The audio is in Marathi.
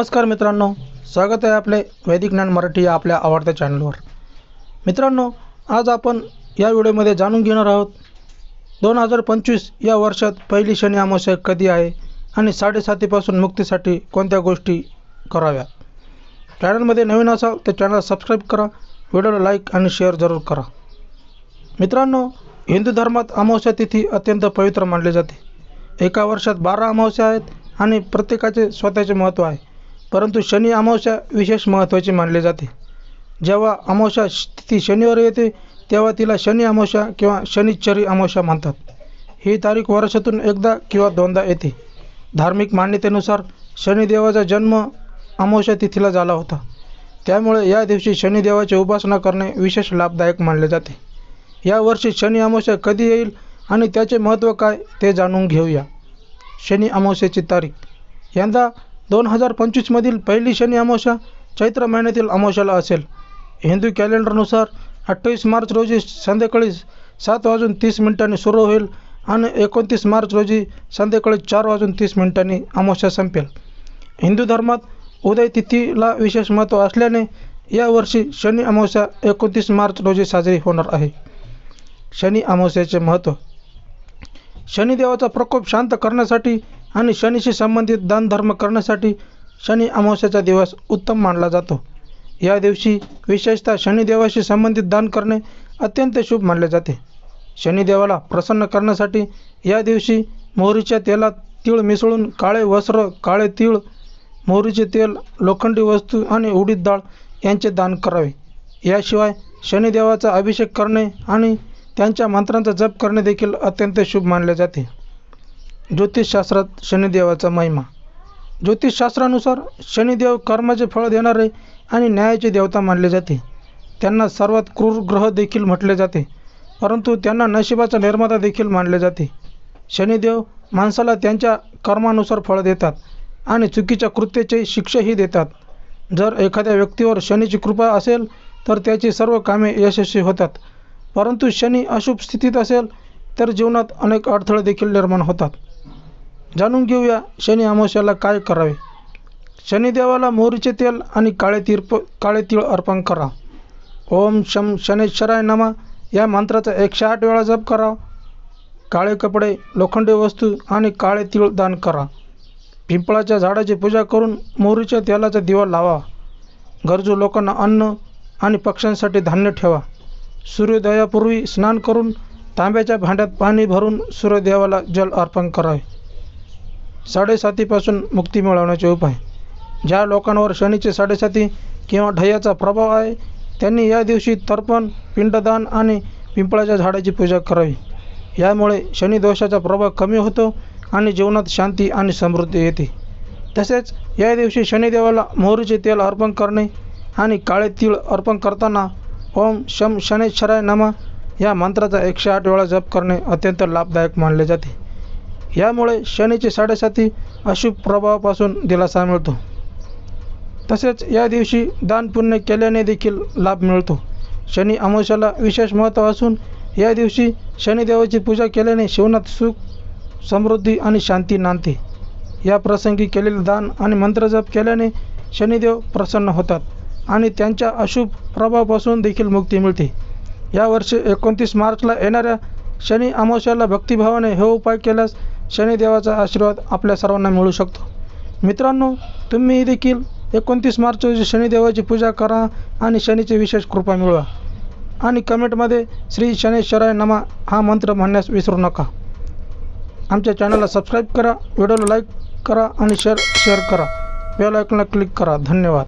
नमस्कार मित्रांनो स्वागत आहे आपले वैदिक ज्ञान मराठी या आपल्या आवडत्या चॅनलवर मित्रांनो आज आपण या व्हिडिओमध्ये जाणून घेणार आहोत दोन हजार पंचवीस या वर्षात पहिली शनी अमावस्या कधी आहे आणि साडेसातीपासून मुक्तीसाठी कोणत्या गोष्टी कराव्या? चॅनलमध्ये नवीन असाल तर चॅनल सबस्क्राईब करा व्हिडिओला लाईक आणि शेअर जरूर करा. मित्रांनो हिंदू धर्मात अमावस्या तिथी अत्यंत पवित्र मानली जाते. एका वर्षात बारा अमावस्या आहेत आणि प्रत्येकाचे स्वतःचे महत्त्व आहे. परंतु शनी अमावस्या विशेष महत्त्वाची मानली जाते. जेव्हा अमावस्या ती तिथी शनिवार येते तेव्हा तिला शनी अमावस्या किंवा शनिश्चरी अमावस्या म्हणतात. ही तारीख वर्षातून एकदा किंवा दोनदा येते. धार्मिक मान्यतेनुसार शनिदेवाचा जन्म अमावस्या तिथीला झाला होता. त्यामुळे या दिवशी शनिदेवाची उपासना करणे विशेष लाभदायक मानले जाते. यावर्षी शनी अमावस्या कधी येईल आणि त्याचे महत्त्व काय ते जाणून घेऊया. शनी अमावस्येची तारीख. यंदा दोन हजार पंचवीसमधील पहिली शनी अमावस्या चैत्र महिन्यातील अमावस्याला असेल. हिंदू कॅलेंडरनुसार अठ्ठावीस मार्च रोजी संध्याकाळी सात वाजून तीस मिनिटांनी सुरू होईल आणि एकोणतीस मार्च रोजी संध्याकाळी चार वाजून तीस मिनिटांनी अमावस्या संपेल. हिंदू धर्मात उदय तिथीला विशेष महत्त्व असल्याने यावर्षी शनी अमावस्या एकोणतीस मार्च रोजी साजरी होणार आहे. शनी अमावस्याचे महत्त्व. शनिदेवाचा प्रकोप शांत करण्यासाठी आणि शनीशी संबंधित दानधर्म करण्यासाठी शनी अमावस्याचा दिवस उत्तम मानला जातो. या दिवशी विशेषतः शनिदेवाशी संबंधित दान करणे अत्यंत शुभ मानले जाते. शनिदेवाला प्रसन्न करण्यासाठी या दिवशी मोहरीच्या तेलात तीळ मिसळून काळे वस्त्र काळे तीळ मोहरीचे तेल लोखंडी वस्तू आणि उडीद डाळ यांचे दान करावे. याशिवाय शनिदेवाचा अभिषेक करणे आणि त्यांच्या मंत्रांचा जप करणे देखील अत्यंत शुभ मानले जाते. ज्योतिषशास्त्रात शनिदेवाचा महिमा. ज्योतिषशास्त्रानुसार शनिदेव कर्माचे फळ देणारे आणि न्यायाचे देवता मानले जाते. त्यांना सर्वात क्रूर ग्रह देखील म्हटले जाते परंतु त्यांना नशिबाचा निर्माता देखील मानले जाते. शनिदेव माणसाला त्यांच्या कर्मानुसार फळ देतात आणि चुकीच्या कृत्याचे शिक्षाही देतात. जर एखाद्या व्यक्तीवर शनीची कृपा असेल तर त्याची सर्व कामे यशस्वी होतात. परंतु शनी अशुभ स्थितीत असेल तर जीवनात अनेक अडथळे देखील निर्माण होतात. जाणून घेऊया शनी अमावस्याला काय करावे. शनिदेवाला मोहरीचे तेल आणि काळे तीर्प काळे तीळ अर्पण करा. ओम शम शनेश्वराय नमा. या मंत्राचा एकशे आठ वेळा जप करा. काळे कपडे लोखंडी वस्तू आणि काळे तीळ दान करा. पिंपळाच्या झाडाची पूजा करून मोहरीच्या तेलाचा दिवा लावा. गरजू लोकांना अन्न आणि पक्ष्यांसाठी धान्य ठेवा. सूर्योदयापूर्वी स्नान करून तांब्याच्या भांड्यात पाणी भरून सूर्यदेवाला जल अर्पण करावे. साडेसातीपासून मुक्ती मिळवण्याचे उपाय. ज्या लोकांवर शनीचे साडेसाती किंवा ढयाचा प्रभाव आहे त्यांनी या दिवशी तर्पण पिंडदान आणि पिंपळाच्या झाडाची पूजा करावी. यामुळे शनिदोषाचा प्रभाव कमी होतो आणि जीवनात शांती आणि समृद्धी येते. तसेच या दिवशी शनिदेवाला मोहरीचे तेल अर्पण करणे आणि काळे तीळ अर्पण करताना ओम शम शनेश्वराय नमा या मंत्राचा एकशे आठ वेळा जप करणे अत्यंत लाभदायक मानले जाते. यामुळे शनीचे साडेसाती अशुभ प्रभावापासून दिलासा मिळतो. तसेच या दिवशी दानपुण्य केल्याने देखील लाभ मिळतो. शनी अमावस्याला विशेष महत्त्व असून या दिवशी शनिदेवाची पूजा केल्याने शिवनात सुख समृद्धी आणि शांती नांदते. या प्रसंगी केलेले दान आणि मंत्रजप केल्याने शनिदेव प्रसन्न होतात आणि त्यांच्या अशुभ प्रभावापासून देखील मुक्ती मिळते. यावर्षी एकोणतीस मार्चला येणाऱ्या शनी अमावस्याला भक्तिभावाने हे उपाय केल्यास शनिदेवाचा आशीर्वाद आपल्या सर्वांना मिळू शकतो. मित्रांनो तुम्ही देखील एकोणतीस मार्च रोजी शनिदेवाची पूजा करा आणि शनीची विशेष कृपा मिळवा. आणि कमेंटमध्ये श्री शनेश्वराय नमा हा मंत्र म्हणण्यास विसरू नका. आमच्या चॅनलला सबस्क्राईब करा व्हिडिओला लाईक करा आणि शेअर शेअर करा. बेल आयकॉनला क्लिक करा. धन्यवाद.